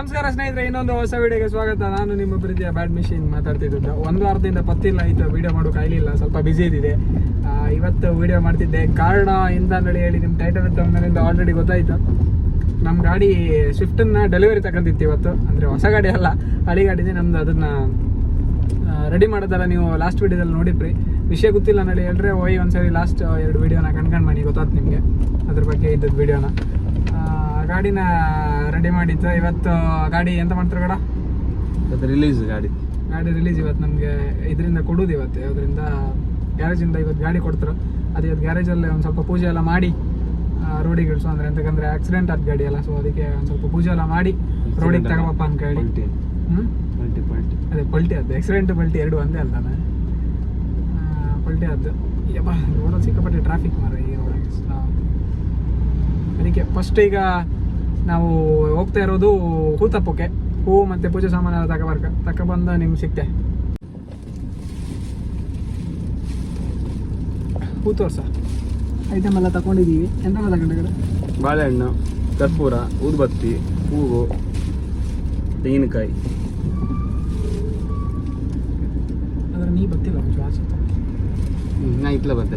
ನಮಸ್ಕಾರ ಸ್ನೇಹಿತರೆ, ಇನ್ನೊಂದು ಹೊಸ ವಿಡಿಯೋಗೆ ಸ್ವಾಗತ. ನಾನು ನಿಮ್ಮ ಪ್ರೀತಿಯ ಬ್ಯಾಡ್ ಮಿಷಿನ್ ಮಾತಾಡ್ತಿದ್ದೆ ಒಂದು ವಾರದಿಂದ ಪತ್ತಿಲ್ಲ ಆಯ್ತು ವಿಡಿಯೋ ಮಾಡೋಕೆ ಆಗಲಿಲ್ಲ, ಸ್ವಲ್ಪ ಬ್ಯುಸಿ ಇದ್ದಿದೆ. ಇವತ್ತು ವಿಡಿಯೋ ಮಾಡ್ತಿದ್ದೆ. ಕಾರಣ ಇಂದ ಹೇಳಿ ನಿಮ್ಮ ಟೈಟಲ್ ತಗೊಂಡಿಂದ ಆಲ್ರೆಡಿ ಗೊತ್ತಾಯಿತು. ನಮ್ಮ ಗಾಡಿ ಸ್ವಿಫ್ಟನ್ನ ಡೆಲಿವರಿ ತಗೊಂಡಿತ್ತು ಇವತ್ತು. ಅಂದರೆ ಹೊಸ ಗಾಡಿ ಅಲ್ಲ, ಹಳಿ ಗಾಡಿದೆ ನಮ್ದು ಅದನ್ನ ರೆಡಿ ಮಾಡೋದಲ್ಲ ನೀವು ಲಾಸ್ಟ್ ವಿಡಿಯೋದಲ್ಲಿ ನೋಡಿದ್ರಿ ವಿಷಯ ಗೊತ್ತಿಲ್ಲ ನೋಡಿ ಹೇಳ್ರೆ ಹೋಯ್ ಒಂದ್ಸರಿ ಲಾಸ್ಟ್ ಎರಡು ವಿಡಿಯೋನ ಕಣ್ಕಂಡು ಮಾಡಿ, ಗೊತ್ತಾಯ್ತು ನಿಮಗೆ. ಅದ್ರ ಬಗ್ಗೆ ಇದ್ದದ್ದು ವಿಡಿಯೋನ. ಗಾಡಿನ ರೆಡಿ ಮಾಡಿತ್ತು ಇವತ್ತು ಗಾಡಿ ಎಂತ ಮಾಡ್ತಾರೆ ಬೇಡ? ಇವತ್ತು ರಿಲೀಸ್ ಗಾಡಿ. ಗಾಡಿ ರಿಲೀಸ್ ಇವತ್ತು ನಮಗೆ ಇದರಿಂದ ಕೊಡೋದು ಇವತ್ತು. ಯಾವುದರಿಂದ ಗ್ಯಾರೇಜಿಂದ ಇವತ್ತು ಗಾಡಿ ಕೊಡ್ತಾರೆ. ಅದು ಇವತ್ತು ಗ್ಯಾರೇಜಲ್ಲಿ ಒಂದು ಸ್ವಲ್ಪ ಪೂಜೆ ಎಲ್ಲ ಮಾಡಿ ರೋಡಿಗೆ ಇಳಿಸು ಅಂದ್ರೆ ಎಂತಕ್ಕಂದ್ರೆ ಆಕ್ಸಿಡೆಂಟ್ ಆದ ಗಾಡಿ ಅಲ್ಲ. ಸೊ ಅದಕ್ಕೆ ಒಂದು ಸ್ವಲ್ಪ ಪೂಜೆ ಎಲ್ಲ ಮಾಡಿ ರೋಡಿಗೆ ತಗೋಬಪ್ಪ ಅಂತ ಹೇಳಿ. ಹ್ಞೂ ಪಲ್ಟಿ ಪಲ್ಟಿ. ಅದೇ ಪಲ್ಟಿ ಆದ್ದು. ಆಕ್ಸಿಡೆಂಟ್ ಪಲ್ಟಿ ಎರಡು ಒಂದೇ ಅಲ್ಲ ಪಲ್ಟಿ ಆದ್ದು. ಯಪ್ಪ ರೋಡಲ್ಲಿ ಸಿಕ್ಕಾಪಟ್ಟೆ ಟ್ರಾಫಿಕ್ ಮಾರ ಈ ರೋಡಲ್ಲಿ ಅದಕ್ಕೆ ಫಸ್ಟ್ ಈಗ ನಾವು ಹೋಗ್ತಾ ಇರೋದು ಹೂ ತಪ್ಪಕ್ಕೆ ಹೂ ಮತ್ತೆ ಪೂಜೆ ಸಾಮಾನು ಎಲ್ಲ ತಗೊಬರ್ಕ ತಗೊಬಂದು ನಿಮ್ಗೆ ಸಿಕ್ತೆ. ಹೂ ತೋರ್ಸ. ಐಟಮ್ ಎಲ್ಲ ತಗೊಂಡಿದ್ದೀವಿ ಎಂತೆಲ್ಲ ತಗೊಂಡಿದ್ದಾರೆ ಬಾಳೆಹಣ್ಣು ಕರ್ಪೂರ ಊದ್ಬತ್ತಿ ಹೂವು ತೆಂಗಿನಕಾಯಿ. ಅದ್ರ ನೀ ಬತ್ತಿಲ್ಲ ನಾ ಇತ್ಲ ಬಂದೆ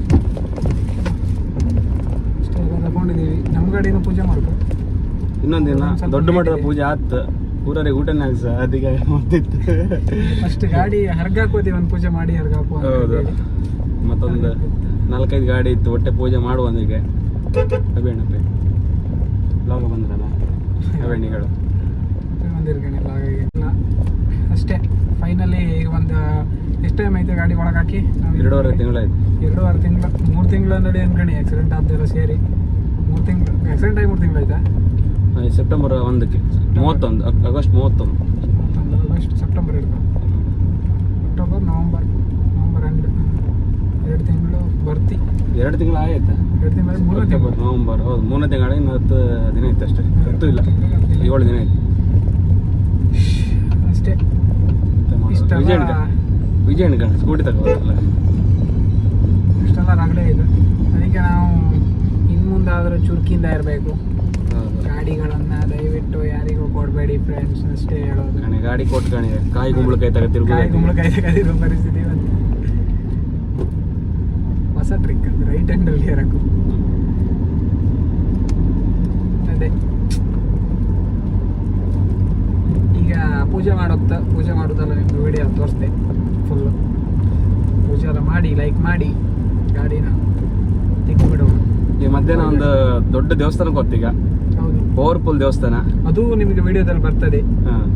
ಇಷ್ಟೆಲ್ಲ ತಗೊಂಡಿದ್ದೀವಿ ನಮ್ಮ ಗಾಡಿನೂ ಪೂಜೆ ಮಾಡ್ಕೊ ಇನ್ನೊಂದಿನ ದೊಡ್ಡ ಮಟ್ಟದ ಪೂಜೆ ಆಯ್ತು ಊರವರಿಗೆ ಊಟನೇ ಆಗ್ಸ ಅದಕ್ಕೆ ಮತ್ತಿತ್ತು ಫಸ್ಟ್ ಗಾಡಿ ಹರ್ಗಾಕೋತೀವಿ ಒಂದು ಪೂಜೆ ಮಾಡಿ ಹರ್ಗಾಕೋ ಹೌದು. ಮತ್ತೊಂದು ನಾಲ್ಕೈದು ಗಾಡಿ ಇತ್ತು ಒಟ್ಟೆ ಪೂಜೆ ಮಾಡುವ ಅಂದಿಗೆ ಅಬೇಣಪ್ಪೆ ಲಾಗ ಬಂದ್ರಲ್ಲ ಅಬೇಣಿಗಳು ಬಂದಿರ್ಕಣಿಲ್ಲ ಹಾಗಾಗಿ ಇಲ್ಲ. ಅಷ್ಟೇ ಫೈನಲಿ ಈಗ ಒಂದು ಎಷ್ಟು ಟೈಮ್ ಐತೆ ಗಾಡಿ ಒಳಗೆ ಹಾಕಿ ಎರಡೂವರೆ ತಿಂಗಳಾಯ್ತು. ಎರಡೂವರೆ ತಿಂಗಳು ಮೂರು ತಿಂಗಳು ನಡಿ ಅನ್ಕಣಿ ಆಕ್ಸಿಡೆಂಟ್ ಆದ್ದೆಲ್ಲ ಸೇರಿ. ಮೂರು ತಿಂಗಳು ಆಕ್ಸಿಡೆಂಟ್ ಆಗಿ ಮೂರು ತಿಂಗಳು ಆಯ್ತಾ ಆ, ಸೆಪ್ಟೆಂಬರ್ ಒಂದಕ್ಕೆ. ಮೂವತ್ತೊಂದು ಆಗಸ್ಟ್ ಮೂವತ್ತೊಂದು. ಆಗಸ್ಟ್ ಸೆಪ್ಟೆಂಬರ್ ಇರ್ಬೇಕು ಅಕ್ಟೋಬರ್ ನವಂಬರ್ ನವಂಬರ್ ಎಂಡ್ ಎರಡು ತಿಂಗಳು ಬರ್ತಿ. ಎರಡು ತಿಂಗಳು ಆಯ್ತಾ? ಎರಡು ತಿಂಗಳು ಮೂರನೇ ತಿಂಗಳು. ನವಂಬರ್ ಹೌದು ಮೂರನೇ ತಿಂಗಳ ಇನ್ನು ಹತ್ತು ದಿನ ಇತ್ತು ಅಷ್ಟೇ. ಹತ್ತು ಇಲ್ಲ ಏಳು ದಿನ ಇತ್ತು. ಅಷ್ಟೇ. ವಿಜಯ್ ಕಣ ಸ್ಕೂಟಿ ತಗೋಲ್ಲ ಇಷ್ಟೆಲ್ಲ ರಗಡೆ ಇದೆ. ಅದಕ್ಕೆ ನಾವು ಇನ್ನು ಮುಂದಾದರೂ ಚುರುಕಿಯಿಂದ ಇರಬೇಕು. ಗಾಡಿಗಳನ್ನ ದಯವಿಟ್ಟು ಯಾರಿಗೂ ಕೊಡಬೇಡಿ ಫ್ರೆಂಡ್ಸ್ ಅಷ್ಟೇ ಹೇಳೋದು. ಕಣೆ ಗಾಡಿ ಕೊಟ್ಟು ಕಣೆ ಕಾಯಿ ಕುಂಬಳಕಾಯಿ ತಗ ಕಾಯಿ ಕುಂಬಳಕಾಯಿ ತೆಗೆದಿರೋ ಪರಿಸ್ಥಿತಿ ಇವತ್ತು ಹೊಸ ಟ್ರಿಕ್ ಅದು ರೈಟ್ ಹ್ಯಾಂಡಲ್ಲಿ ಹೇರಕ್ಕು ಅದೇ. ಈಗ ಪೂಜೆ ಮಾಡೋಗ್ತಾ ಪೂಜೆ ಮಾಡೋದಲ್ಲ ನಿಮ್ದು ವಿಡಿಯೋ ತೋರಿಸ್ದೆ ಫುಲ್ಲು ಪೂಜೆ ಎಲ್ಲ ಮಾಡಿ ಲೈಕ್ ಮಾಡಿ ಗಾಡಿನ ತೆಗೆದುಬಿಡೋಣ. ಈ ಮಧ್ಯಾಹ್ನ ಒಂದು ದೊಡ್ಡ ದೇವಸ್ಥಾನಕ್ಕೆ ಹೋಗ್ತೀಗ. ಪವರ್ಫುಲ್ ದೇವಸ್ಥಾನ. ಅದು ನಿಮಗೆ ವಿಡಿಯೋದಲ್ಲಿ ಬರ್ತದೆ.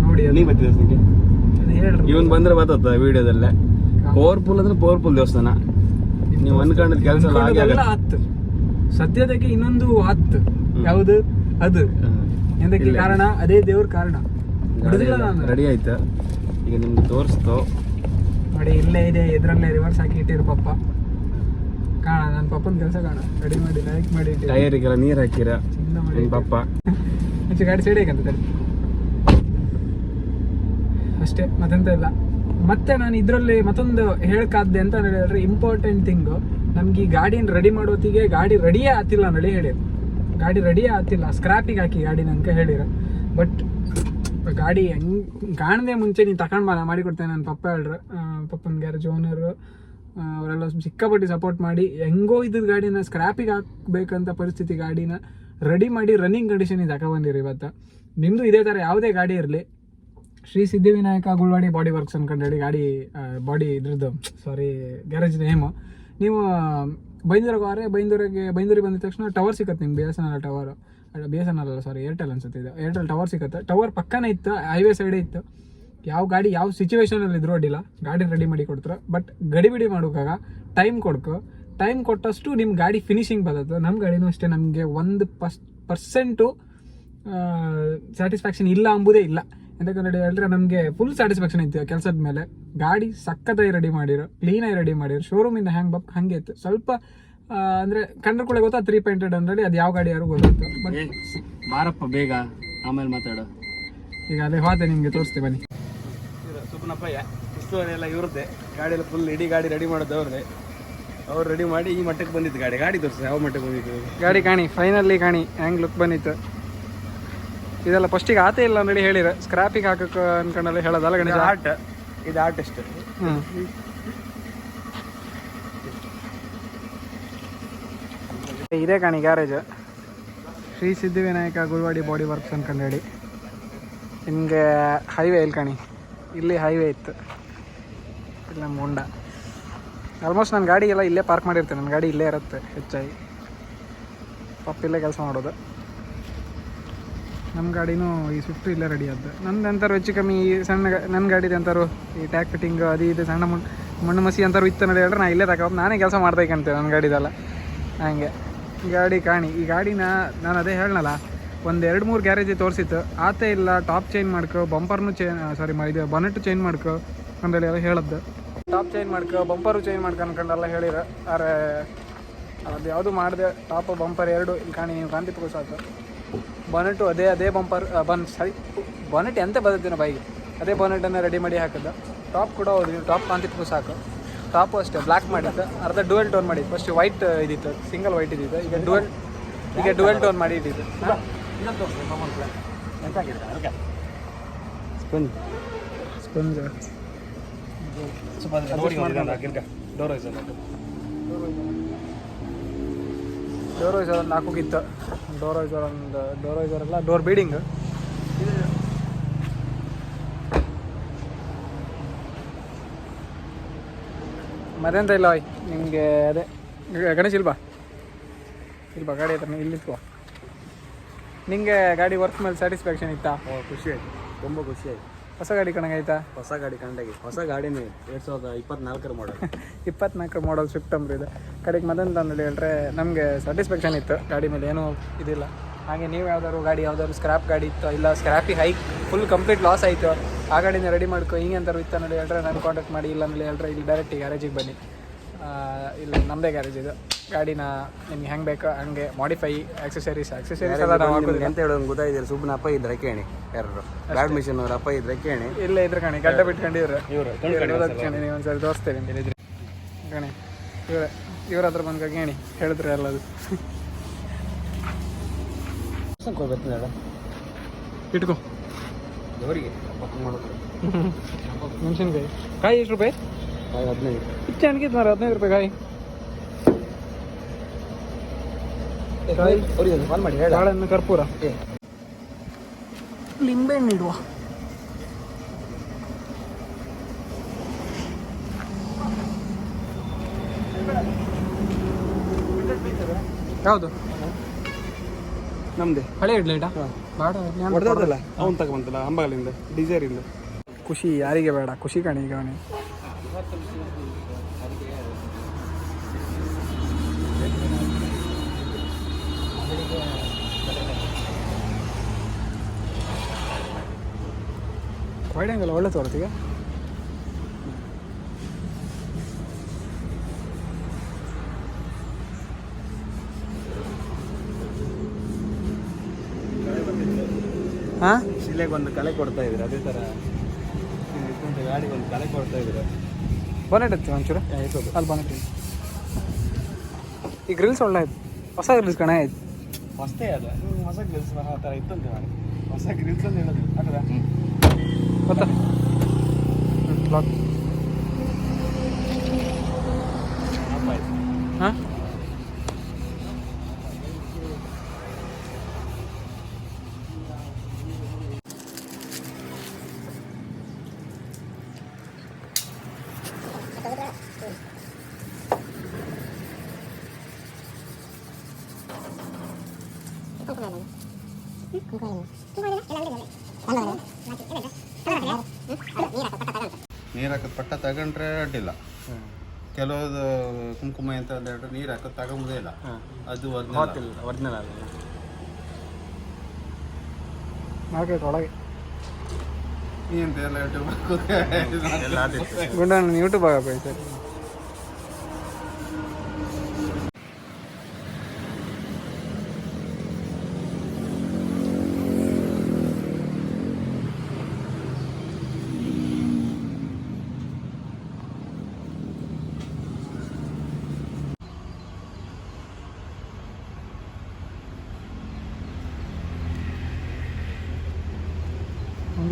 ನೋಡಿ ನೀವು ಮತ್ತೆ ಬರ್ತಿ ದೇವಸ್ಥಾನಕ್ಕೆ ಹೇಳ್ರಿ. ಇವನ್ ಬಂದ್ರೆ ಬರ್ತದ ವಿಡಿಯೋದಲ್ಲೇ. ಪವರ್ಫುಲ್ ಅಂದ್ರೆ ಪವರ್ಫುಲ್ ದೇವಸ್ಥಾನ. ನೀವು ಅನ್ಕೊಂಡ್ ಕೆಲಸ ಹತ್ತು. ಸದ್ಯದಕ್ಕೆ ಇನ್ನೊಂದು ಹತ್ತು. ಯಾವುದು? ಅದು. ಎಂದಕ್ಕೆ ಕಾರಣ? ಅದೇ ದೇವ್ರ ಕಾರಣ. ರೆಡಿ ಆಯ್ತು? ಈಗ ನಿಮ್ಗೆ ತೋರಿಸ್ತು. ನೋಡಿ ಇಲ್ಲೇ ಇದೆ. ಎದ್ರಲ್ಲೇ ರಿವರ್ಸ್ ಹಾಕಿ ಇಟ್ಟಿರು ಪಪ್ಪ. ಕಾಣ ನನ್ನ ಪಪ್ಪನ ಕೆಲಸ ಕಾಣ. ರೆಡಿ ಮಾಡಿ ಲೈಕ್ ಮಾಡಿ ಟೈರ್ ಟೈರಿಗೆಲ್ಲ ನೀರು ಹಾಕಿರ. ಮಾಡಿ ಮುಂಚೆ ಗಾಡಿ ಸೈಡ್ ಹೇಗಂತ ಅಷ್ಟೇ ಮತ್ತೆಂತ ಇಲ್ಲ. ಮತ್ತೆ ನಾನು ಇದರಲ್ಲಿ ಮತ್ತೊಂದು ಹೇಳಕ್ಕಾದ್ದೆ ಅಂತ ಹೇಳಿದ್ರೆ ಇಂಪಾರ್ಟೆಂಟ್ ಥಿಂಗು ನಮ್ಗೆ ಈ ಗಾಡಿನ ರೆಡಿ ಮಾಡೋತ್ತಿಗೆ ಗಾಡಿ ರೆಡಿಯೇ ಆತಿಲ್ಲ ನಡಿ ಹೇಳಿ ಗಾಡಿ ರೆಡಿಯೇ ಆತಿಲ್ಲ ಸ್ಕ್ರಾಪಿಗೆ ಹಾಕಿ ಗಾಡಿ ನನಗೆ ಹೇಳಿರ. ಬಟ್ ಗಾಡಿ ಹೆಂಗ್ ಕಾಣದೆ ಮುಂಚೆ ನೀನು ತಗೊಂಡ್ ಬಾ ಮಾಡಿಕೊಡ್ತೇನೆ ನನ್ನ ಪಪ್ಪ ಹೇಳ್ರು. ಪಪ್ಪನ ಗ್ಯಾರೇಜ್ ಓನರು ಅವರೆಲ್ಲ ಸಿಕ್ಕಾಪಟ್ಟಿ ಸಪೋರ್ಟ್ ಮಾಡಿ ಹೆಂಗೋ ಇದ್ದದ ಗಾಡಿನ ಸ್ಕ್ರಾಪಿಗೆ ಹಾಕ್ಬೇಕಂತ ಪರಿಸ್ಥಿತಿ ಗಾಡಿನ. ರೆಡಿ ಮಾಡಿ ರನ್ನಿಂಗ್ ಕಂಡೀಷನ್ ಕಂಡೀಷನಿಗೆ ತಗೊಬಂದಿರಿ ಇವತ್ತು. ನಿಮ್ಮದು ಇದೇ ಥರ ಯಾವುದೇ ಗಾಡಿ ಇರಲಿ, ಶ್ರೀ ಸಿದ್ಧಿವಿನಾಯಕ ಗುಳ್ವಾಡಿ ಬಾಡಿ ವರ್ಕ್ಸ್ ಅನ್ಕೊಂಡು ಹೇಳಿ ಗಾಡಿ ಬಾಡಿ ಇದ್ರದ್ದು ಸಾರಿ ಗ್ಯಾರೇಜ್ ನೇಮು ನೀವು, ಬೈಂದೂರಿಗೆ ಹೋದ್ರೆ ಬೈಂದೂರಿಗೆ ಬೈಂದೂರಿಗೆ ಬಂದಿದ ತಕ್ಷಣ ಟವರ್ ಸಿಗುತ್ತೆ ನಿಮ್ಮ B S N L tower B S N L ಅಲ್ಲ ಸಾರಿ ಏರ್ಟೆಲ್ ಅನ್ಸುತ್ತೆ ಇದು. ಏರ್ಟೆಲ್ ಟವರ್ ಸಿಗುತ್ತೆ ಟವರ್ ಪಕ್ಕನೇ ಇತ್ತು ಹೈವೇ ಸೈಡೇ ಇತ್ತು. ಯಾವ ಗಾಡಿ, ಯಾವ ಸಿಚುವೇಶನಲ್ಲಿ ಇದ್ರೂ ಅಡ್ಡಿಲ್ಲ. ಗಾಡಿ ರೆಡಿ ಮಾಡಿ ಕೊಡ್ತಾರೆ. ಬಟ್ ಗಡಿಬಿಡಿ ಮಾಡೋಕಾಗ ಟೈಮ್ ಕೊಡ್ಕೊ. ಟೈಮ್ ಕೊಟ್ಟಷ್ಟು ನಿಮ್ಮ ಗಾಡಿ ಫಿನಿಶಿಂಗ್ ಬರುತ್ತೆ. ನಮ್ಮ ಗಾಡಿನೂ ಅಷ್ಟೇ ನಮಗೆ ಒಂದು ಪಸ್ ಪರ್ಸೆಂಟು ಸ್ಯಾಟಿಸ್ಫ್ಯಾಕ್ಷನ್ ಇಲ್ಲ ಅಂಬುದೇ ಇಲ್ಲ. ಯಾಕಂದರೆ ಹೇಳಿದ್ರೆ ನಮಗೆ ಫುಲ್ ಸ್ಯಾಟಿಸ್ಫ್ಯಾಕ್ಷನ್ ಇತ್ತು ಕೆಲಸದ ಮೇಲೆ. ಗಾಡಿ ಸಕ್ಕತ್ತಾಗಿ ರೆಡಿ ಮಾಡಿರೋ ಕ್ಲೀನಾಗಿ ರೆಡಿ ಮಾಡಿರೋ ಶೋರೂಮಿಂದ ಹ್ಯಾಂಗ್ ಬಪ್ ಹಂಗೆ ಇತ್ತು. ಸ್ವಲ್ಪ ಅಂದರೆ ಕಂಡ್ರೆ ಕೂಡ ಗೊತ್ತಾ ತ್ರೀ ಪಾಯಿಂಟೆಡ್ ಅಂದ್ರೆ ಅದು ಯಾವ ಗಾಡಿ ಯಾರು ಗೊತ್ತಿತ್ತು ಬಟ್ ಬಾರಪ್ಪ ಬೇಗ ಆಮೇಲೆ ಮಾತಾಡು. ಈಗ ಅದೇ ಹೋದೆ ನಿಮಗೆ ತೋರಿಸ್ತೀವಿ ಬನ್ನಿ. ಸುಬ್ಬನಪ್ಪಯ್ಯ ಇಷ್ಟು ಎಲ್ಲ ಇವ್ರದ್ದೆ. ಗಾಡಿಯಲ್ಲಿ ಫುಲ್ ಇಡೀ ಗಾಡಿ ರೆಡಿ ಮಾಡೋದು ಅವ್ರದ್ದೇ. ಅವ್ರು ರೆಡಿ ಮಾಡಿ ಈ ಮಟ್ಟಕ್ಕೆ ಬಂದಿತ್ತು ಗಾಡಿ. ಗಾಡಿ ತೋರಿಸಿ ಯಾವ ಮಟ್ಟಕ್ಕೆ ಬಂದಿತ್ತು ಗಾಡಿ ಕಾಣಿ ಫೈನಲ್ಲಿ ಕಾಣಿ ಹೆಂಗೆ ಲುಕ್ ಬಂದಿತ್ತು. ಇದೆಲ್ಲ ಫಸ್ಟಿಗೆ ಆತೇ ಇಲ್ಲ ಅಂತೇಳಿ ಹೇಳಿರ. ಸ್ಕ್ರಾಪಿಗೆ ಹಾಕಕ್ಕೆ ಅನ್ಕೊಂಡಲ್ಲ ಹೇಳೋದಲ್ಲ ಗಣೇಶ? ಆರ್ಟ್ ಇದು ಆರ್ಟಿಸ್ಟ್ ಅಷ್ಟು ಹ್ಞೂ ಇದೇ ಕಾಣಿ garage Shri Siddhivinayak Gulwadi body works ಅನ್ಕೊಂಡು ಹೇಳಿ. ನಿಮಗೆ ಹೈವೇ ಇಲ್ಲಿ ಕಾಣಿ. ಇಲ್ಲಿ ಹೈವೇ ಇತ್ತು. ಇಲ್ಲ ಮುಂಡ ಆಲ್ಮೋಸ್ಟ್ ನನ್ನ ಗಾಡಿ ಎಲ್ಲ ಇಲ್ಲೇ ಪಾರ್ಕ್ ಮಾಡಿರ್ತೀನಿ. ನನ್ನ ಗಾಡಿ ಇಲ್ಲೇ ಇರುತ್ತೆ ಹೆಚ್ಚಾಗಿ. ಪಪ್ಪ ಇಲ್ಲೇ ಕೆಲಸ ಮಾಡೋದು. ನಮ್ಮ ಗಾಡಿನೂ ಈ ಸ್ವಿಫ್ಟು ಇಲ್ಲೇ ರೆಡಿ ಆದ್ದು. ನಂದು ಎಂಥರು ಹೆಚ್ಚು ಕಮ್ಮಿ ಈ ಸಣ್ಣ ನನ್ನ ಗಾಡಿದು ಎಂಥರು ಈ ಟ್ಯಾಕ್ ಫಿಟ್ಟಿಂಗ್ ಅದು ಇದು ಸಣ್ಣ ಮಣ್ಣು ಮಣ್ಣು ಮಸಿ ಅಂತಾರು ಇತ್ತು ನಡೆ ಹೇಳಿದ್ರೆ ನಾನು ಇಲ್ಲೇ ತಗೋ ನಾನೇ ಕೆಲಸ ಮಾಡ್ಬೇಕಂತೆ ನನ್ನ ಗಾಡಿದೆಲ್ಲ. ಹಂಗೆ. ಗಾಡಿ ಕಾಣಿ. ಈ ಗಾಡಿನ ನಾನು ಅದೇ ಹೇಳನಲ್ಲ, ಒಂದು ಎರಡು ಮೂರು ಗ್ಯಾರೇಜ್ ತೋರಿಸಿತ್ತು. ಆತೇ ಇಲ್ಲ ಟಾಪ್ ಚೇಂಜ್ ಮಾಡ್ಕೋ ಬಂಪರ್ನು ಚೇ ಸಾರಿ ಇದು ಬನೆಟ್ಟು ಚೇಂಜ್ ಮಾಡ್ಕೋ ಅಂದೇಳಿ ಎಲ್ಲ ಹೇಳದ್ದು. ಟಾಪ್ ಚೇಂಜ್ ಮಾಡ್ಕೊ ಬಂಪರು ಚೇಂಜ್ ಮಾಡ್ಕ ಅನ್ಕೊಂಡೆಲ್ಲ ಹೇಳಿರ. ಆರೆ ಅದು ಯಾವುದು ಮಾಡಿದೆ ಟಾಪ್ ಬಂಪರ್ ಎರಡು. ಇಲ್ಲಿ ಕಾಣಿ ನೀವು ಕಾಂತಿ ಸಾಕು. ಬಾನೆಟು ಅದೇ ಅದೇ ಬಂಪರ್ ಬನ್ ಸಾರಿ. ಬೊನೆಟ್ ಎಂತ ಬದತ್ತಿನ ಬೈಗೆ ಅದೇ ಬೊನೆಟನ್ನು ರೆಡಿ ಮಾಡಿ ಹಾಕಿದ್ದೆ ಟಾಪ್ ಕೂಡ ಹೌದು ಟಾಪ್ ಕಾಂತಿಪ್ಪು ಸಾಕು. ಟಾಪು ಅಷ್ಟೇ ಬ್ಲ್ಯಾಕ್ ಮಾಡಿದ್ದು. ಅರ್ಧ ಡುವೆಲ್ ಟೋನ್ ಮಾಡಿ ಫಸ್ಟ್ ವೈಟ್ ಇದಿತ್ತು ಸಿಂಗಲ್ ವೈಟ್ ಇದ್ದಿತ್ತು ಈಗ ಡುವೆಲ್ ಈಗ ಡುವೆಲ್ ಟೋನ್ ಮಾಡಿ ಇದ್ದಿದ್ದು sponge sponge door door visor ಒಂದು ನಾಲ್ಕು ಡೋರ್ ವೈಸರ್ ಒಂದು ಡೋರ್ ವೈಸರ್ ಅಲ್ಲ ಡೋರ್ ಬೀಡಿಂಗ್ ಮತ್ತೆಂತ ಇಲ್ಲ ಬಾಯ್ ನಿಮಗೆ ಅದೇ. ಗಣೇಶ್ ಇಲ್ವಾ? ಇಲ್ವಾ, ಗಾಡಿ ಹತ್ರ ಇಲ್ಲಿ ನಿಮಗೆ ಗಾಡಿ ವರ್ಕ್ ಮೇಲೆ ಸ್ಯಾಟಿಸ್ಫ್ಯಾಕ್ಷನ್ ಇತ್ತಾ? ಖುಷಿ ಆಯ್ತು. ತುಂಬ ಖುಷಿ ಆಯ್ತು. ಹೊಸ ಗಾಡಿ ಕಣಗೈತಾ ಹೊಸ ಗಾಡಿ ಕಂಡಾಗಿ ಹೊಸ ಗಾಡಿನೇ ಎರಡು ಸಾವಿರದ ಇಪ್ಪತ್ನಾಲ್ಕರ ಮಾಡಲ್ ಇಪ್ಪತ್ನಾಲ್ಕರ ಮಾಡಲ್ ಸ್ವಿಫ್ಟ್ ಅಂಬ್ರಿ ಇದು. ಕಡೆಗೆ ಮದಂತ ಅಂದೇಳಿ ಹೇಳ್ರೆ ನಮಗೆ ಸ್ಯಾಟಿಸ್ಫ್ಯಾಕ್ಷನ್ ಇತ್ತು ಗಾಡಿ ಮೇಲೆ ಏನೂ ಇದಿಲ್ಲ. ಹಾಗೆ ನೀವು ಯಾವ್ದಾದ್ರು ಗಾಡಿ ಯಾವ್ದಾದ್ರು ಸ್ಕ್ರಾಪ್ ಗಾಡಿ ಇತ್ತು ಇಲ್ಲ ಸ್ಕ್ರಾಪಿ ಹೈಕ್ ಫುಲ್ ಕಂಪ್ಲೀಟ್ ಲಾಸ್ ಆಯಿತು ಆ ಗಾಡಿನ ರೆಡಿ ಮಾಡ್ಕೊ ಹಿಂಗೆ ಅಂತಾರು ಇತ್ತು ಅನ್ನೋದು ಹೇಳ್ರೆ ನಾನು ಕಾಂಟ್ಯಾಕ್ಟ್ ಮಾಡಿ ಇಲ್ಲ ಅಂದ್ರೆ ಹೇಳ್ರೆ ಇಲ್ಲಿ ಡೈರೆಕ್ಟ್ ಗ್ಯಾರೇಜಿಗೆ ಬನ್ನಿ. ಇಲ್ಲ ನಮ್ಮದೇ ಗ್ಯಾರೇಜ್ ಇದು. ಗಾಡಿನ ನಿಮ್ಗೆ ಹೆಂಗೆ ಬೇಕೋ ಹಂಗೆ ಮಾಡಿಫೈ ಆಕ್ಸೆಸರೀಸ್ ಆಕ್ಸೆಸರೀಸ್ ಎಲ್ಲ ನಾವು ಅಂತ ಹೇಳೋದು ಗೊತ್ತಾಯ್ತು ಸುಮ್ಮನಪ್ಪ ಇದ್ರೆ ಕೇಳಿ ಯಾರು? ಬ್ಯಾಡ್ ಮಿಷನ್ ಅವ್ರ ಅಪ್ಪ ಇದ್ರೆ ಕೇಳಿ. ಇಲ್ಲ ಇದ್ರೆ ಕಣಿ ಗಡ್ಡ ಬಿಟ್ಕೊಂಡಿವ್ರೆ ಕಣಿ ನೀವು ಒಂದ್ಸರಿ ತೋರಿಸ್ತೇನೆ ಗಣಿ ಇವ್ರ ಇವ್ರ ಹತ್ರ ಬಂದ ಗೇಣಿ ಹೇಳಿದ್ರೆ ಎಲ್ಲದು. ಇಟ್ಕೋ. ಮೆಣಸಿನ್ಕಾಯಿ. ಕಾಯಿ ಎಷ್ಟು ರೂಪಾಯಿ? ಹದಿನೈದು. ಇಚ್ಚೆ ಅನ್ಕಿದ್ ಮಾರ ಹದಿನೈದು ರೂಪಾಯಿ ಕಾಯಿ. ಕಾಯಿ. ಕರ್ಪೂರ. ಏ. ಲಿಂಬೆಹಣ್ಣು ಇಡುವ. ಯಾವುದು? ನಮ್ದೆ. ಹಳೆ ಇಡ್ಲೇಟಾ ಬೇಡ ಹೊಡೆದಲ್ಲ ಅವ್ನು ತಗೊಂಬಂತಲ್ಲ ಅಂಬಾಲಿಂದ ಡಿಸೈರಿಂದ ಖುಷಿ ಯಾರಿಗೆ ಬೇಡ ಖುಷಿ ಕಾಣಿ ಈಗ ಅವನಿಗೆ. ವೈಡ್ ಆ್ಯಂಗಲ್ ಒಳ್ಳೆ ತೋರ್ತೀಗ ಹಾಂ? ಶಿಲೆಗೆ ಒಂದು ಕಲೆ ಕೊಡ್ತಾ ಇದ್ರು ಅದೇ ಥರ ಗಾಡಿಗೆ ಒಂದು ಕಲೆ ಕೊಡ್ತಾ ಇದ್ರು. ಬಾನೆಟ್ ಹತ್ತಿ ಒಂಚೂರು? ಅಲ್ಲಿ ಬಾನೆಟ್ ಈ ಗ್ರಿಲ್ಸ್ ಒಳ್ಳೆ ಆಯ್ತು ಹೊಸ ಗ್ರಿಲ್ಸ್ ಕಣ ಆಯ್ತು. ಹೊಸದೇ ಅದ. ಹೊಸ ಗ್ರಿಲ್ಸ್ ಆ ಥರ ಇತ್ತು ಅಂತ ಹೊಸ ಗ್ರಿಲ್ಸ್ ಅಂತ ಹೇಳೋದು また。バッは？ここな ನೀರು ಹಾಕೋದು ಪಟ್ಟ ತಗೊಂಡ್ರೆ ಅಡ್ಡಿಲ್ಲ. ಕೆಲವೊಂದು ಕುಂಕುಮ ಅಂತ ಹೇಳಿದ್ರೆ ನೀರು ಹಾಕೋದು ತಗೊಂಬುದೇ ಇಲ್ಲ. ಅದು ಒರಿಜಿನಲ್ ಒರಿಜಿನಲ್ ಅಲ್ಲ ಮಾರ್ಕೆಟ್ ಒಳಗೆ. ಎಲ್ಲ ಗುಂಡಣ್ಣ ಯೂಟ್ಯೂಬ್ ಆಗಬೇಕು ಸರ್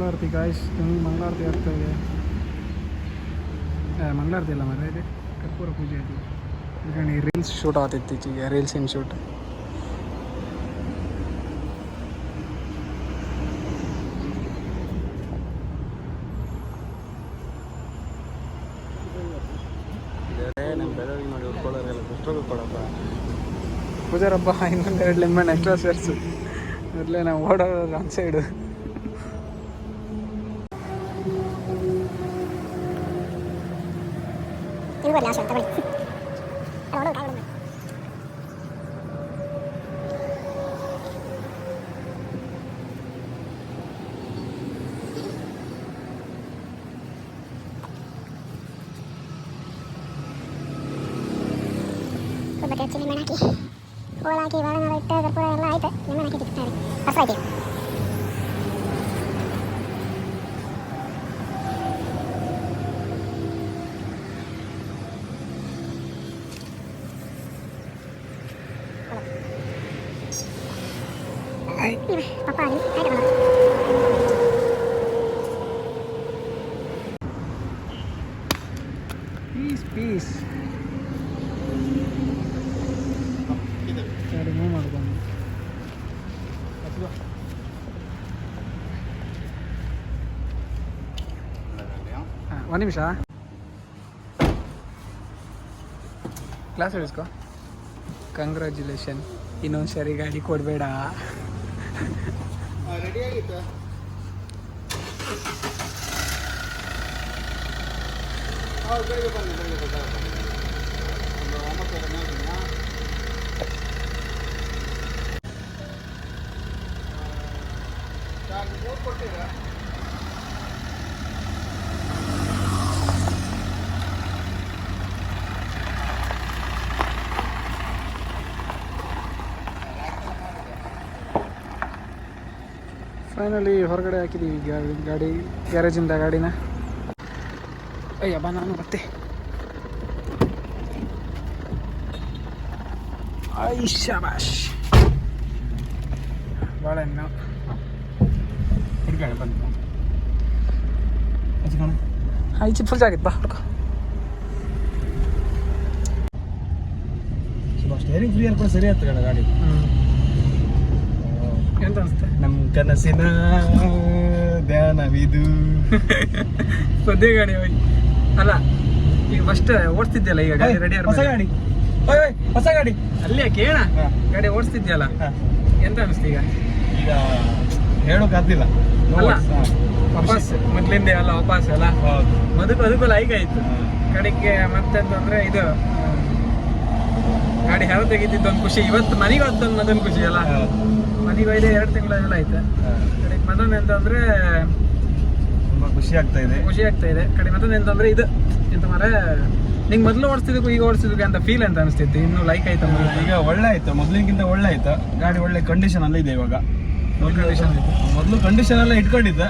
ಮಂಗಳಾರತಿ ಗಾಯ್ಸ್ ನಮಗೆ ಮಂಗಳಾರತಿ ಆಗ್ತಾ ಇದೆ. ಮಂಗಳಾರತಿ ಇಲ್ಲ ಮರ ಇದೆ? ಕರ್ಪೂರ ಪೂಜೆ ಇದೆ. ಈಗ ರೀಲ್ಸ್ ಶೂಟ್ ಆಗುತ್ತೆ ರೀಲ್ಸ್ ಇನ್ ಶೂಟ್ ಪೂಜಾರಪ್ಪ ಇನ್ನೊಂದು ಎರಡು ಲಿಂಬೆ ಎಕ್ಸ್ಟ್ರಾ ಸೇರಿಸು. ಮೊದಲೇ ನಾವು ಓಡೋದು ಆನ್ ಸೈಡು ಒಬ್ಬಕ್ಕೆ ಹಚ್ಚಿ ಲೆಮನ್ ಹಾಕಿ ಹೋಳು ಹಾಕಿ ಬಾಳೆನಾರ ಇಟ್ಟು ಕರ್ಪೂರ ಎಲ್ಲ ಆಯ್ತು ಲೆಮನ್ ಹಾಕಿ ತಿಕ್ತಾರೆ ಹಸ್ರಾಯ್ತು ಪಪ್ಪ ಅಲ್ಲಿ ಆಯ್ತು ಬರೋದು ಪೀಸ್ ಪೀಸ್ ಸರಿ ಮೂವ್ ಮಾಡ್ಕೊಂಡು ಹಾಂ ಒಂದು ನಿಮಿಷ. ಕ್ಲಾಸ್ ಹೇಳಿಸ್ಕೊ ಕಂಗ್ರ್ಯಾಚುಲೇಷನ್ ಇನ್ನೊಂದು ಸರಿ ಗಾಡಿ ಕೊಡಬೇಡ. ರೆಡಿ ಆಗಿತ್ತು ಹೌದು ಬೆಳಿಗ್ಗೆ ಬನ್ನಿ ಬೆಳಿಗ್ಗೆ ಬನ್ನಿ ಒಂದು ಒಂಬತ್ತರ ಮೇಲೆ ಚಾರ್ಜ್ ಕೊಟ್ಟಿರಾ ಫೈನಲಿ ಹೊರಗಡೆ ಹಾಕಿದ್ದೀವಿ ಗಾಡಿ ಗಾಡಿ ಗ್ಯಾರೇಜಿಂದ ಗಾಡಿನ. ಅಯ್ಯ ಬಾ ನಾನು ಬರ್ತೆ ಐ ಭಾಳ ಬಾಳೆಹಣ್ಣು ಹಿಡ್ಕೊಂಡು ಬಂದು ಹಚ್ಕೋಣ ಹಾಂ ಈಚೆ ಫುಲ್ ಜಾಗಿತ್ತು ಬಾ ಹುಡ್ಕೊ. ಸ್ಟೇರಿಂಗ್ ಫ್ರೀ ಕೂಡ ಸರಿ ಆಯ್ತು ಗಾಡಿ. ಗಾಡಿ ಎಂತ ಅನಿಸ್ತಾ ನಮ್ಮ ಕನಸಿನ ಧ್ಯಾನವಿದು. ಸದ್ಯ ಗಾಡಿ ಹೋಗಿ ಅಲ್ಲ ಈಗ ಫಸ್ಟ್ ಓಡಿಸ್ತಿದ್ಯಲ್ಲ ಈಗ ಗಾಡಿ ರೆಡಿ ಹೊಸ ಗಾಡಿ. ಓಯ್ ಓಯ್, ಹೊಸ ಗಾಡಿ. ಅಲ್ಲೇ ಕೇಳ. ಗಾಡಿ ಓಡಿಸ್ತಿದ್ಯಲ್ಲ. ಎಂತ ಅನಿಸ್ತು ಈಗ? ಈಗ ಹೇಳೋಕ್ಕಾಗ್ತಿಲ್ಲ ಅಲ್ಲ. ವಾಪಸ್ ಮೊದ್ಲಿಂದೆ ಅಲ್ಲ ವಾಪಸ್ ಅಲ್ಲ? ಬದುಕು ಅದಕ್ಕೂ ಲೈಕ್ ಆಯ್ತು. ಕಡೆಗೆ ಮತ್ತೆಂತಂದ್ರೆ ಇದು ಗಾಡಿ ಹೆರ ತೆಗಿತಿದ್ದು ಒಂದು ಖುಷಿ. ಇವತ್ತು ಮನೆಗೆ ಒಂದು ಮದನ್ ಖುಷಿ ಅಲ್ಲ? ಮನೆಗೆ ಒಯ್ದೆ ಎರಡು ತಿಂಗಳೆಲ್ಲ ಆಯ್ತು ಕಡೆಗೆ ಮದನ್ ಎಂತಂದ್ರೆ ತುಂಬಾ ಖುಷಿ ಆಗ್ತಾ ಇದೆ. ಖುಷಿ ಆಗ್ತಾ ಇದೆ. ಕಡೆ ಮದನ್ ಎಂತಂದ್ರೆ ಇದು. ಎಂತ ಮರ ನಿಂಗೆ ಮೊದಲು ಓಡಿಸ್ತಿದ್ದಕ್ಕೂ ಈಗ ಓಡಿಸಿದ್ಕು ಅಂತ ಫೀಲ್ ಅಂತ ಅನಿಸ್ತಿತ್ತು? ಇನ್ನು ಲೈಕ್ ಆಯ್ತಾ ಈಗ ಒಳ್ಳೆ ಆಯ್ತು. ಮೊದ್ಲಿಗಿಂತ ಒಳ್ಳೆ ಆಯ್ತು. ಗಾಡಿ ಒಳ್ಳೆ ಕಂಡೀಷನ್ ಅಲ್ಲಿ ಇದೆ ಇವಾಗ. ಕಂಡೀಷನ್ ಮೊದಲು ಕಂಡೀಷನ್ ಎಲ್ಲ ಇಟ್ಕೊಂಡಿದ್ದ.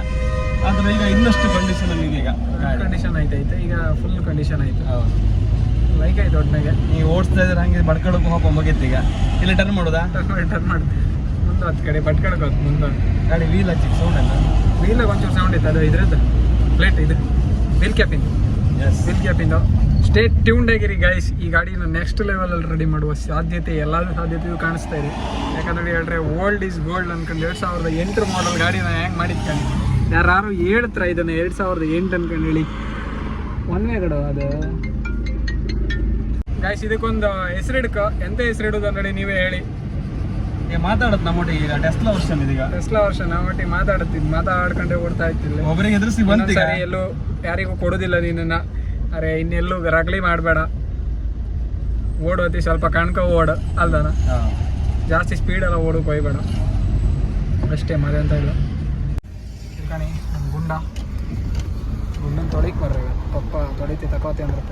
ಆದ್ರೆ ಈಗ ಇನ್ನಷ್ಟು ಕಂಡೀಷನ್ ಅಲ್ಲಿ ಇದೆ ಈಗ ಕಂಡೀಷನ್ ಆಯ್ತಾಯ್ತು. ಈಗ ಫುಲ್ ಕಂಡೀಷನ್ ಆಯ್ತು. ಲೈಕ್ ಆಯ್ತು ಒಟ್ಟಿನಾಗೆ ನೀವು ಓಡಿಸ್ತಾ ಇದ್ರೆ ಹಂಗೆ ಬಡ್ಕೊಳಕ್ಕೂ ಹೋಗೋ ಮುಗಿತ್ತು ಈಗ ಇಲ್ಲಿ ಟರ್ನ್ ಮಾಡುದಾ? ಟರ್ನ್ ಮಾಡಿ ಟರ್ನ್ ಮಾಡಿ ಮುಂದೆ ಹತ್ತು ಕಡೆ ಬಡ್ಕೊಳಕ್ಕೆ ಹೋಗ್ತು ಮುಂದೆ ಗಾಡಿ ವೀಲ್ ಹಚ್ಚಿ ಸೌಂಡ್ ಅಲ್ಲ? ವೀಲಾಗ ಒಂಚೂರು ಸೌಂಡ್ ಇತ್ತು ಅದು ಇದ್ರದ್ದು. ಪ್ಲೇಟ್ ಇದು. ವೀಲ್ ಕ್ಯಾಪಿಂದು ಎಸ್ ವೀಲ್ ಕ್ಯಾಪಿಂದು ಸ್ಟೇಟ್ ಟ್ಯೂನ್ಡ್ ಆಗಿರಿ ಗೈಸ್ ಈ ಗಾಡಿನ ನೆಕ್ಸ್ಟ್ ಲೆವೆಲಲ್ಲಿ ರೆಡಿ ಮಾಡುವ ಸಾಧ್ಯತೆ ಎಲ್ಲಾದ್ರೂ ಸಾಧ್ಯತೆಯೂ ಕಾಣಿಸ್ತಾ ಇದೆ. ಯಾಕಂದ್ರೆ ಹೇಳಿದ್ರೆ ಓಲ್ಡ್ ಈಸ್ ಗೋಲ್ಡ್ ಅನ್ಕೊಂಡು ಎರಡು ಸಾವಿರದ ಎಂಟರ ಮಾಡಲ್ ಗಾಡಿನ ಹೆಂಗೆ ಮಾಡಿದ್ಕೊಂಡು ಯಾರು ಹೇಳ್ತಾರೆ ಇದನ್ನು ಎರಡು ಸಾವಿರದ ಎಂಟು ಅನ್ಕೊಂಡು ಹೇಳಿ. ಒಂದೇ ಕಡೆ ಅದು. ಗಾಯ್ಸ್ ಇದಕ್ಕೊಂದು ಹೆಸರಿಡ್ಕ. ಎಂತ ಹೆಸರಿಡೋದು ಅಂದ್ರೆ ನೀವೇ ಹೇಳಿ. ಮಾತಾಡುತ್ತೆ ಮಾತಾಡತ್ ನಮ್ಮೊಟ್ಟಿಗೆ ಈಗ ಟೆಸ್ಲಾ ವರ್ಷನ್ ಇದೀಗ. ಟೆಸ್ಲಾ ವರ್ಷ ನಮ್ಮೊಟ್ಟಿಗೆ ಒಟ್ಟಿಗೆ ಮಾತಾಡ್ಕೊಂಡೆ ಓಡ್ತಾ ಇತ್ತಿಲ್ಲ ಒಬ್ಬರಿಗೆ ಎದುರಿಸಿ ಇನ್ನೊಂದ್ಸರಿ ಎಲ್ಲೂ ಯಾರಿಗೂ ಕೊಡೋದಿಲ್ಲ ನೀನನ್ನ ಅರೆ ಇನ್ನೆಲ್ಲೂ ರಗಳಿ ಮಾಡಬೇಡ. ಓಡೋತಿ ಸ್ವಲ್ಪ ಕಣ್ಕ ಓಡ ಅಲ್ದಾನ? ಜಾಸ್ತಿ ಸ್ಪೀಡ್ ಎಲ್ಲ ಓಡೋಕೆ ಹೋಗ್ಬೇಡ. ಅಷ್ಟೇ ಮದೆ ಅಂತ ಇಲ್ಲ. ಗುಂಡ. ಗುಂಡನ್ ತೊಳಿಕ್ ಬರ್ರಿ. ಪಪ್ಪ ತೊಳಿತಿ ತಕೋತಿ ಅಂದ್ರೆ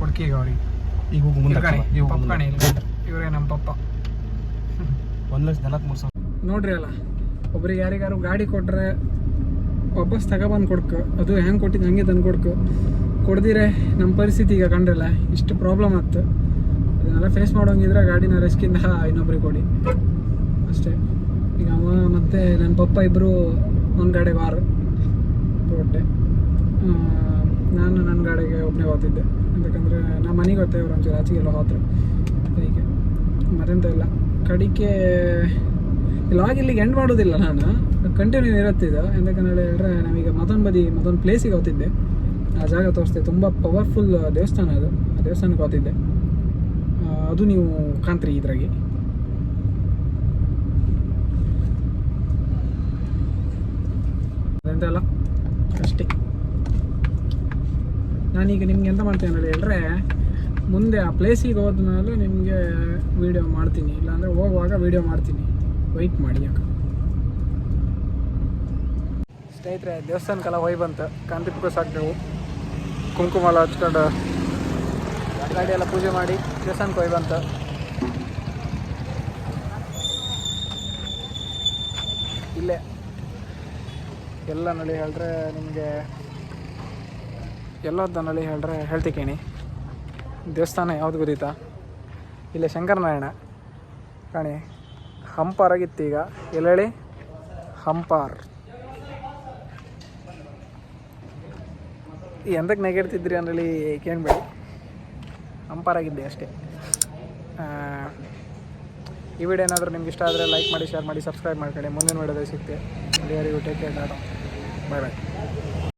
ಕುಡ್ಕಿಗೆ ಅವ್ರಿಗೆ ಈಗ ಹೋಗು ಮುಂದೆ ಇವ್ರ್ ನಮ್ಮ ಪಪ್ಪ. ಒಂದು ಲಕ್ಷ ನಲವತ್ಮೂರು ಸಾವಿರ. ನೋಡ್ರಿ ಅಲ್ಲ ಒಬ್ರಿಗೆ ಯಾರಿಗಾರು ಗಾಡಿ ಕೊಟ್ರೆ ವಾಪಸ್ ತಗೊಬಂದು ಕೊಡ್ಕು ಅದು ಹೆಂಗೆ ಕೊಟ್ಟಿದ್ದು ಹಂಗೆ ತಂದು ಕೊಡ್ಕು. ಕೊಡ್ದಿರೆ ನಮ್ಮ ಪರಿಸ್ಥಿತಿ ಈಗ ಕಂಡ್ರಲ್ಲ ಇಷ್ಟು ಪ್ರಾಬ್ಲಮ್ ಆಯ್ತು ಅದನ್ನೆಲ್ಲ ಫೇಸ್ ಮಾಡೋಂಗಿದ್ರೆ ಗಾಡಿನ ರಿಸ್ಕಿಂದ ಇನ್ನೊಬ್ರಿಗೆ ಕೊಡಿ. ಅಷ್ಟೇ. ಈಗ ಅವ ಮತ್ತು ನನ್ನ ಪಪ್ಪ ಇಬ್ಬರು ಒಂದು ಗಾಡಿ ವಾರು ಹೊಟ್ಟೆ ನಾನು ನನ್ನ ಗಾಡಿಗೆ ಒಬ್ಬನೇ ಹೋಗ್ತಿದ್ದೆ. ಯಾಕಂದರೆ ನಮ್ಮ ಮನೆಗೆ ಹೋಗ್ತೇವೆ ಅವ್ರು ಒಂಚೂರು ಆಚೆಗೆಲ್ಲ ಹೋದ್ರೆ. ಹೀಗೆ. ಮತ್ತೆಂತ ಇಲ್ಲ. ಕಡಿಕೆ ಲಾಗ್ ಇಲ್ಲಿಗೆ ಎಂಡ್ ಮಾಡೋದಿಲ್ಲ ನಾನು. ಕಂಟಿನ್ಯೂ ಇರುತ್ತಿದ್ದು ಎಂತಕ್ಕಂತ ಹೇಳಿದ್ರೆ ನಾವೀಗ ಮತ್ತೊಂದು ಬದಿ ಮತ್ತೊಂದು ಪ್ಲೇಸಿಗೆ ಹೋಗ್ತಿದ್ದೆ. ಆ ಜಾಗ ತೋರಿಸ್ತೆ ತುಂಬ ಪವರ್ಫುಲ್ ದೇವಸ್ಥಾನ ಅದು. ಆ ದೇವಸ್ಥಾನಕ್ಕೆ ಹೋಗ್ತಿದ್ದೆ. ಅದು ನೀವು ಕಾಣ್ತೀರಿ ಇದ್ರಾಗೆ. ಅದೆಂತಲ್ಲ ಅಷ್ಟೇ ನಾನೀಗ ನಿಮ್ಗೆ ಎಂತ ಮಾಡ್ತೇನೆ ನೋಡಿ ಹೇಳಿದ್ರೆ, ಮುಂದೆ ಆ ಪ್ಲೇಸಿಗೆ ಹೋದ್ಮೇಲೆ ನಿಮಗೆ ವೀಡಿಯೋ ಮಾಡ್ತೀನಿ. ಇಲ್ಲಾಂದರೆ ಹೋಗುವಾಗ ವೀಡಿಯೋ ಮಾಡ್ತೀನಿ. ವೈಟ್ ಮಾಡಿ ಯಾಕೆ? ಸ್ನೇಹಿತರೆ, ದೇವಸ್ಥಾನಕ್ಕೆಲ್ಲ ಹೋಗಿ ಬಂತು. ಕಾಂತಿ ಸಾಕ್ತೇವು ಕುಂಕುಮ ಎಲ್ಲ ಹಚ್ಕೊಂಡು ಗಾಡಿ ಎಲ್ಲ ಪೂಜೆ ಮಾಡಿ ದೇವಸ್ಥಾನಕ್ಕೆ ಹೋಗಿ ಬಂತು. ಇಲ್ಲೇ. ಎಲ್ಲ ನೋಡಿ ಹೇಳಿದ್ರೆ ನಿಮಗೆ ಎಲ್ಲದ ಹೇಳ್ರೆ ಹೇಳ್ತಿಕೇಣಿ ದೇವಸ್ಥಾನ ಯಾವ್ದು ಗೊತ್ತೀತಾ ಇಲ್ಲೇ ಶಂಕರನಾರಾಯಣ. ಕಾಣಿ ಈಗ. ಎಲ್ಲ ಹೇಳಿ? ಹಂಪಾರ್. ಎಂದಕ್ಕೆ ನೆಗೆಡ್ತಿದ್ರಿ ಅಂದ್ರಲ್ಲಿ ಕೇಳಬೇಡಿ. ಹಂಪಾರ್ ಆಗಿದ್ದೆ ಅಷ್ಟೇ ಈ ವಿಡಿಯೋ ಏನಾದರೂ ನಿಮ್ಗೆ ಇಷ್ಟ ಆದರೆ ಲೈಕ್ ಮಾಡಿ ಶೇರ್ ಮಾಡಿ ಸಬ್ಸ್ಕ್ರೈಬ್ ಮಾಡ್ಕೊಳ್ಳಿ. ಮುಂದಿನ ವಿಡಿಯೋದಲ್ಲಿ ಸಿಗ್ತೀವಿ. ಅಲ್ಲಿವರೆಗೂ ಟೇಕ್ ಕೇರ್ ಬಾಯ್ ಬಾಯ್